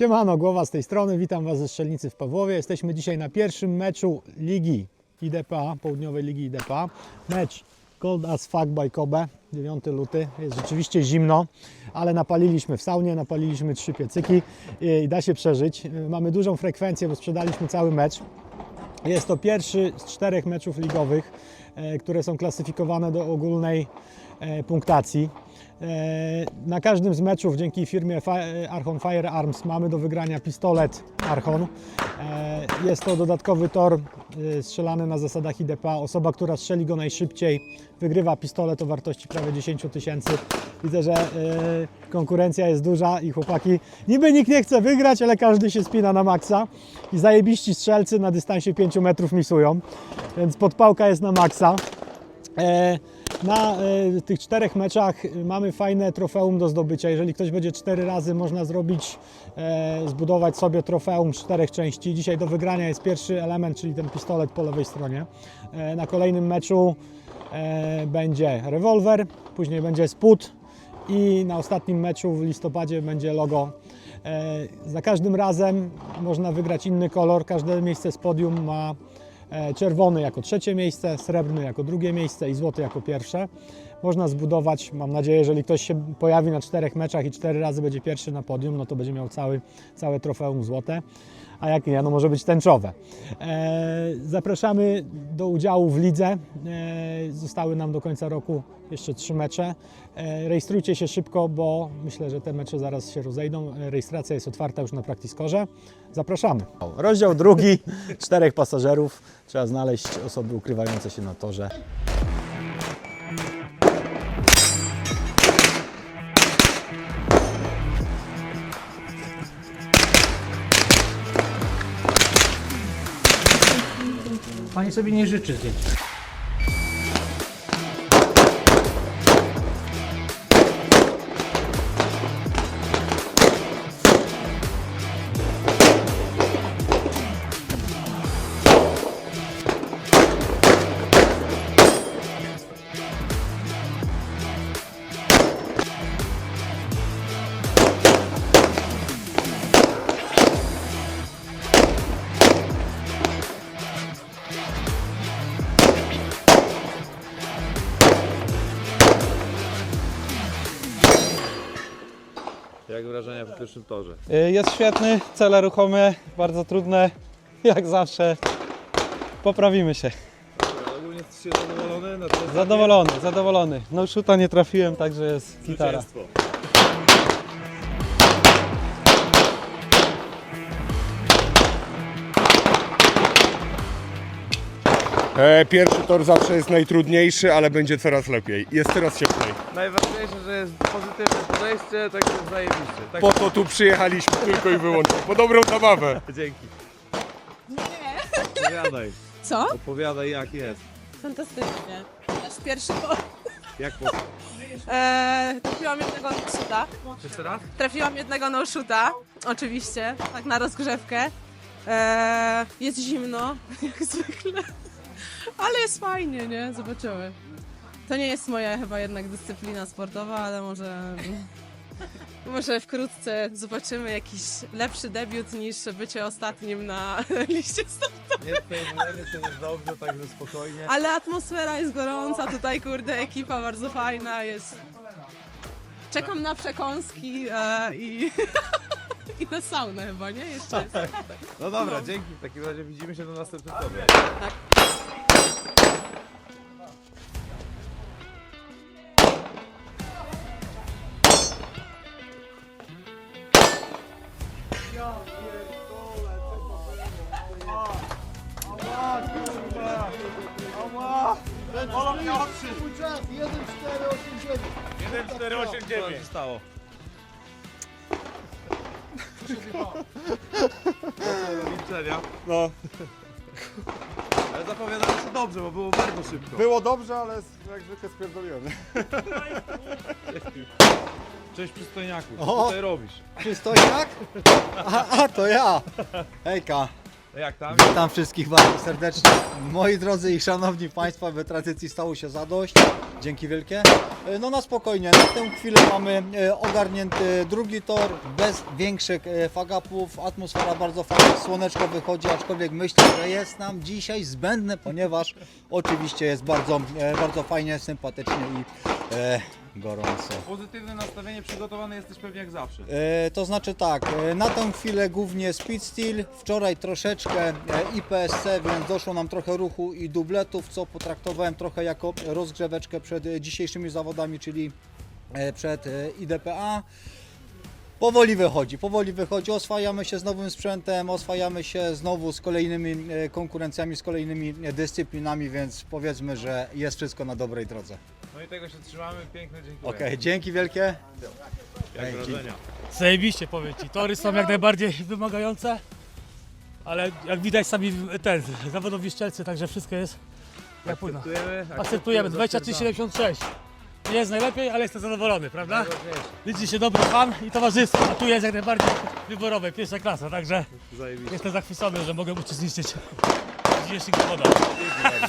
Siemano, głowa z tej strony, witam Was ze Strzelnicy w Pawłowie. Jesteśmy dzisiaj na pierwszym meczu Ligi IDPA, Południowej Ligi IDPA. Mecz Cold as fuck by Kobe, 9 luty. Jest rzeczywiście zimno, ale napaliliśmy w saunie, napaliliśmy trzy piecyki i da się przeżyć. Mamy dużą frekwencję, bo sprzedaliśmy cały mecz. Jest to pierwszy z czterech meczów ligowych, e, które są klasyfikowane do ogólnej punktacji. E, Na każdym z meczów dzięki firmie Fi- e, Archon Firearms mamy do wygrania pistolet Archon. E, Jest to dodatkowy tor e, strzelany na zasadach IDPA. Osoba, która strzeli go najszybciej, wygrywa pistolet o wartości prawie 10 tysięcy. Widzę, że e, konkurencja jest duża i chłopaki, niby nikt nie chce wygrać, ale każdy się spina na maksa i zajebiści strzelcy na dystansie 5 metrów misują, więc podpałka jest na maksa. Na e, tych czterech meczach e, mamy fajne trofeum do zdobycia. Jeżeli ktoś będzie cztery razy, można zrobić, e, zbudować sobie trofeum z czterech części. Dzisiaj do wygrania jest pierwszy element, czyli ten pistolet po lewej stronie. Na kolejnym meczu będzie rewolwer, później będzie spód i na ostatnim meczu w listopadzie będzie logo. Za każdym razem można wygrać inny kolor. Każde miejsce z podium ma czerwony jako trzecie miejsce, srebrny jako drugie miejsce i złoty jako pierwsze. Można zbudować, mam nadzieję, jeżeli ktoś się pojawi na czterech meczach i cztery razy będzie pierwszy na podium, no to będzie miał cały, całe trofeum złote. A jak nie, no może być tęczowe. E, zapraszamy do udziału w lidze. E, zostały nam do końca roku jeszcze trzy mecze. E, rejestrujcie się szybko, bo myślę, że te mecze zaraz się rozejdą. Rejestracja jest otwarta już na Praktiskorze. Zapraszamy. Rozdział drugi, czterech pasażerów. Trzeba znaleźć osoby ukrywające się na torze. Pani sobie nie życzy zdjęć. Jak wrażenia po pierwszym torze? Y, Jest świetny, cele ruchome, bardzo trudne, jak zawsze. Poprawimy się. Ogólnie jesteś zadowolony na to Zadowolony, zadowolony. No szuta nie trafiłem, także jest gitara. zwycięstwo. Pierwszy tor zawsze jest najtrudniejszy, ale będzie coraz lepiej. Jest coraz cieplej. Najważniejsze, że jest pozytywne podejście, tak jest zajebiście. Tak, Po to tu przyjechaliśmy tylko i wyłącznie. Po dobrą zabawę. dzięki. Opowiadaj, Co? opowiadaj jak jest. Fantastycznie. Nasz pierwszy po... Jak po... Eee, trafiłam jednego no-shoota. Jeszcze raz? Trafiłam jednego no-shoota, oczywiście, tak na rozgrzewkę. Eee, jest zimno, jak zwykle. Ale jest fajnie, nie? Zobaczymy. To nie jest moja chyba jednak dyscyplina sportowa, ale może... Może wkrótce zobaczymy jakiś lepszy debiut niż bycie ostatnim na liście startowym. Nie przejmujemy się, jest dobrze, także spokojnie. Ale atmosfera jest gorąca, tutaj kurde, ekipa bardzo fajna jest. Czekam na przekąski e, i, i na saunę chyba, nie? Jeszcze jest. No dobra, dzięki. W takim razie widzimy się na następnym torze. Co Do milczenia. No, Ale zapowiadało się dobrze, bo było bardzo szybko. było dobrze, ale jak zwykle spierdoliłem. Cześć przystojniaku, co O! tutaj robisz? Przystojniak? A, a to ja! Hejka! Jak tam? Witam wszystkich bardzo serdecznie. Moi drodzy i szanowni Państwo, w tradycji stało się zadość. Dzięki wielkie. E, No na spokojnie, na tę chwilę mamy e, ogarnięty drugi tor, bez większych e, fagapów. Atmosfera bardzo fajna, słoneczko wychodzi, aczkolwiek myślę, że jest nam dzisiaj zbędne, ponieważ oczywiście jest bardzo, bardzo fajnie, sympatycznie i gorąco. Pozytywne nastawienie, przygotowany jesteś pewnie jak zawsze. E, to znaczy tak, e, na tę chwilę głównie Speed Steel, wczoraj troszeczkę e, IPSC, więc doszło nam trochę ruchu i dubletów, co potraktowałem trochę jako rozgrzeweczkę przed e, dzisiejszymi zawodami, czyli e, przed e, IDPA. Powoli wychodzi, powoli wychodzi, oswajamy się z nowym sprzętem, oswajamy się znowu z kolejnymi e, konkurencjami, z kolejnymi e, dyscyplinami, więc powiedzmy, że jest wszystko na dobrej drodze. No i tego się trzymamy, piękne dziękuję. Okej, dzięki wielkie. Jak Dzięki. wrażenia? Zajebiście powiem Ci, tory są jak najbardziej wymagające, ale jak widać sami ten, zawodowi szczelcy, także wszystko jest jak powinno. Akceptujemy? Akceptujemy, 23,76. Nie jest najlepiej, ale jestem zadowolony, prawda? Liczy się dobry fan i towarzystwo, a tu jest jak najbardziej wyborowe, pierwsza klasa, także Zajebiście. jestem zachwycony, że mogę uczestniczyć w dzisiejszych zawodach. Tak?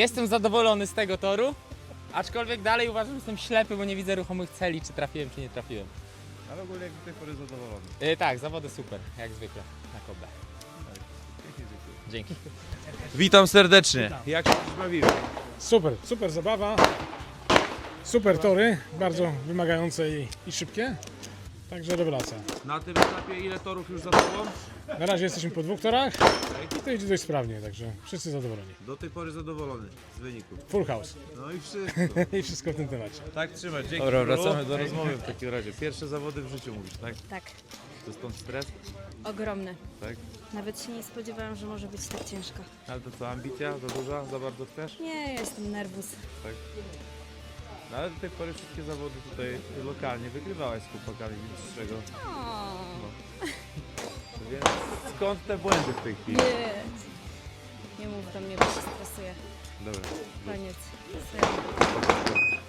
Jestem zadowolony z tego toru, aczkolwiek dalej uważam, że jestem ślepy, bo nie widzę ruchomych celi, czy trafiłem, czy nie trafiłem. Ale ogólnie jak do tej pory zadowolony. Y, tak, zawody super, jak zwykle, na koble. Dzięki. Witam serdecznie. Jak się dziś bawiły? Super, super zabawa. Super tory, bardzo wymagające i, i szybkie. Także rewelacja. Na tym etapie ile torów już za tobą? Na razie jesteśmy po dwóch torach i to idzie dość sprawnie, także wszyscy zadowoleni. Do tej pory zadowolony z wyniku. Full house No i wszystko. i wszystko w tym temacie. Tak trzymać, dzięki. Dobra, wracamy do rozmowy w takim razie. Pierwsze zawody w życiu mówisz, tak? Tak, To stąd stres, ogromny. tak? Nawet się nie spodziewałam, że może być tak ciężko. Ale to co, ambicja za duża? Za bardzo chcesz? Nie, jestem nerwus. No ale do tej pory wszystkie zawody tutaj lokalnie wygrywałaś z chłopakami, więc z czego? O, Więc skąd te błędy w tej chwili? nie. Nie mów do mnie, bo się stresuję. Dobra. Koniec. Serio.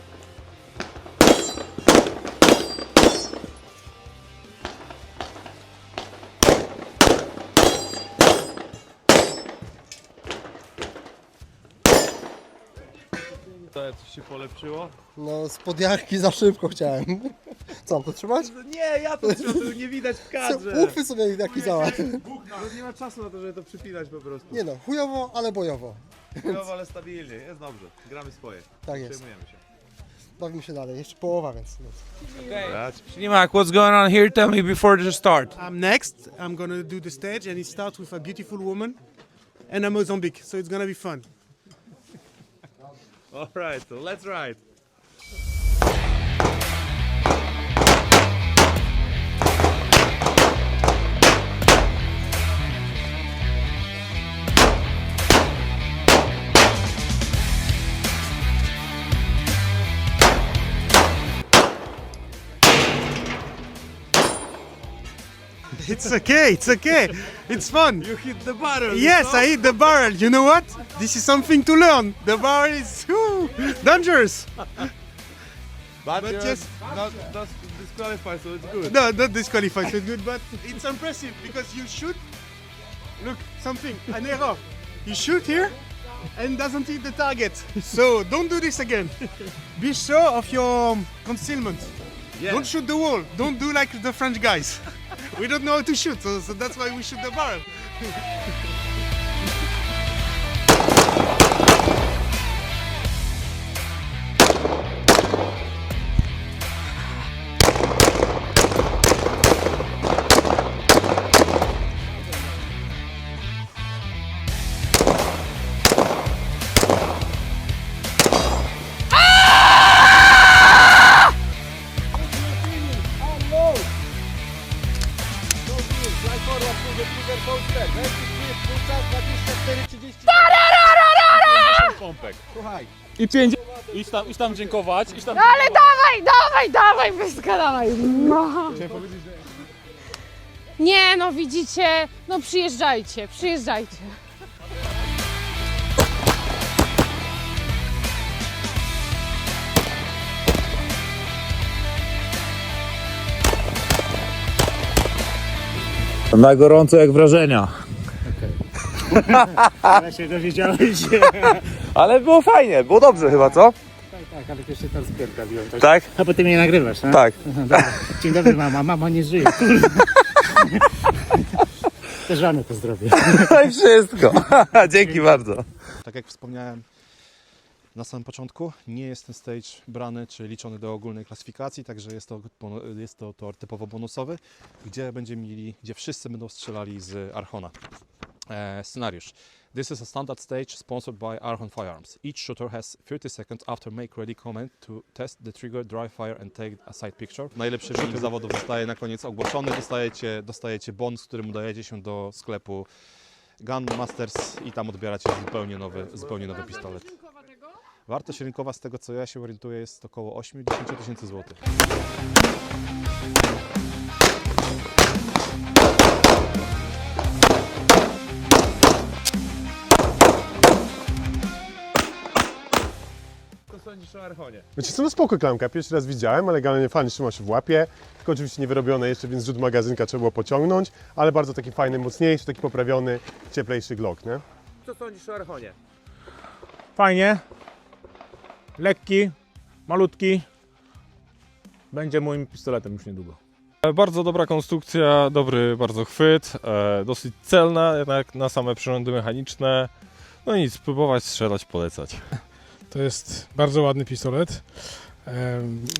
To coś się polepszyło? No, z podjarki za szybko chciałem. Co, mam to trzymać? No nie, ja to trzeba, to nie widać w kadrze. Uchwyt sobie jaki załatw. No nie ma czasu na to, żeby to przypinać po prostu. Nie no, chujowo, ale bojowo. Chujowo, ale stabilnie, jest dobrze. Gramy swoje. Tak jest. Przejmujemy się. Bawimy się dalej, jeszcze połowa, więc... No. Ślimak, what's going on here? Tell me before the start. Um, next, I'm gonna do the stage, and it starts with a beautiful woman and a Mozambique, so it's gonna be fun. Alright, so let's ride. It's okay, it's okay, it's fun. You hit the barrel. Yes, I hit the barrel. You know what? This is something to learn. The barrel is dangerous. But, But just- not, not disqualified, so it's good. No, not disqualified, so it's good, but it's impressive because you shoot. Look, something, an error. You shoot here and doesn't hit the target. So don't do this again. Be sure of your concealment. Yeah. Don't shoot the wall. Don't do like the French guys. We don't know how to shoot, so, so that's why we shoot the barrel. I pięć. Idź tam, idź tam dziękować, idź tam No ale dawaj, dawaj, dawaj, Pyska, dawaj. No. Nie, no widzicie, no przyjeżdżajcie, przyjeżdżajcie. Na gorąco jak wrażenia. Ale się dowiedziałeś. Ale było fajnie, było dobrze chyba, co? Tak, ale też się tam spierdoliłem. Tak? Tak? A potem mnie nagrywasz, no? Tak. Dobra. Dzień dobry mama, mama nie żyje. Też żonę pozdrowię. No i wszystko. Dzięki bardzo. Tak jak wspomniałem na samym początku, nie jest ten stage brany czy liczony do ogólnej klasyfikacji, także jest to, jest to tor typowo bonusowy, gdzie będziemy mieli, gdzie wszyscy będą strzelali z Archona. E, scenariusz. This is a standard stage sponsored by Archon Firearms. Each shooter has 30 seconds after make ready comment to test the trigger, dry fire and take a side picture. Najlepszy wynik zawodów zostaje na koniec ogłoszony. Dostajecie, dostajecie bonus, którym udajecie się do sklepu Gun Masters i tam odbieracie zupełnie nowy, zupełnie nowy pistolet. Wartość rynkowa z tego co ja się orientuję jest około 8-10 tysięcy złotych. Co sądzisz o Archonie? Znaczy, są spoko klamka, pierwszy raz widziałem, ale generalnie fajnie trzyma się w łapie. Tylko oczywiście niewyrobione jeszcze, więc rzut magazynka trzeba było pociągnąć, ale bardzo taki fajny, mocniejszy, taki poprawiony, cieplejszy Glock, nie? Co sądzisz o Archonie? Fajnie. Lekki, malutki. Będzie moim pistoletem już niedługo. Bardzo dobra konstrukcja, dobry bardzo chwyt, e, dosyć celna jednak na same przyrządy mechaniczne. No nic, próbować strzelać, polecać. To jest bardzo ładny pistolet.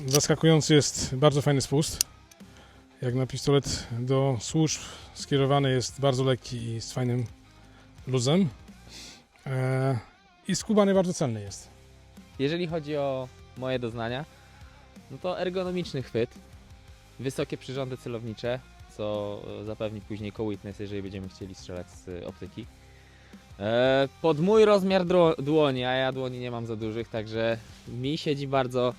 Zaskakujący jest bardzo fajny spust. Jak na pistolet do służb skierowany jest bardzo lekki i z fajnym luzem. E, I skubany bardzo celny jest. Jeżeli chodzi o moje doznania, no to ergonomiczny chwyt, wysokie przyrządy celownicze, co e, zapewni później co-witness, jeżeli będziemy chcieli strzelać z optyki. E, Pod mój rozmiar dłoni, a ja dłoni nie mam za dużych, także mi siedzi bardzo,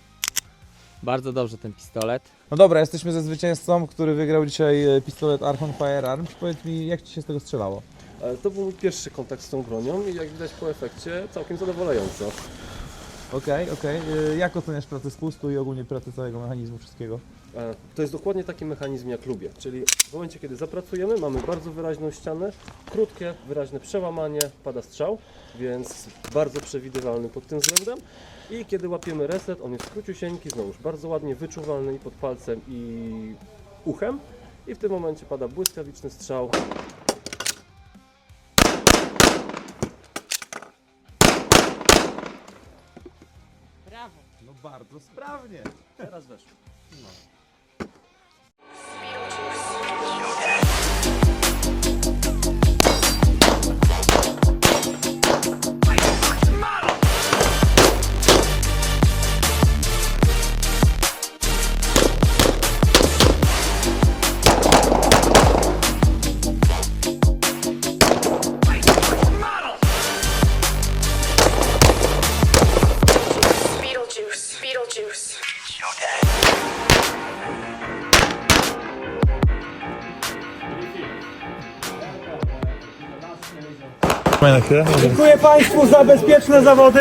bardzo dobrze ten pistolet. No dobra, jesteśmy ze zwycięzcą, który wygrał dzisiaj e, pistolet Archon Firearms. Powiedz mi, jak Ci się z tego strzelało? To był mój pierwszy kontakt z tą bronią i jak widać po efekcie całkiem zadowalająco. Okej, okej. E, Jak oceniasz pracę spustu i ogólnie pracę całego mechanizmu wszystkiego? To jest dokładnie taki mechanizm jak lubię, czyli w momencie kiedy zapracujemy mamy bardzo wyraźną ścianę, krótkie, wyraźne przełamanie, pada strzał, więc bardzo przewidywalny pod tym względem i kiedy łapiemy reset, on jest króciusieńki, znowuż bardzo ładnie wyczuwalny i pod palcem i uchem i w tym momencie pada błyskawiczny strzał. Bardzo sprawnie. Teraz weszło. Beetlejuice, Dziękuję Państwu za bezpieczne zawody.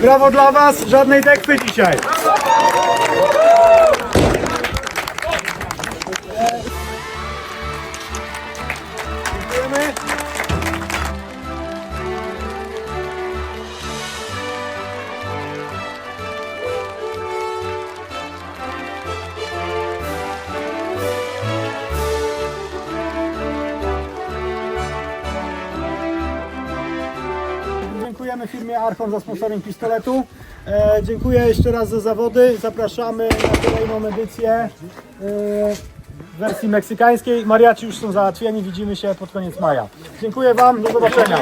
Brawo dla Was, żadnej dekwy dzisiaj. Dziękujemy firmie Archon za sponsoring pistoletu. E, dziękuję jeszcze raz za zawody. Zapraszamy na kolejną edycję e, w wersji meksykańskiej. Mariaci już są załatwieni. Widzimy się pod koniec maja. Dziękuję Wam. Do zobaczenia.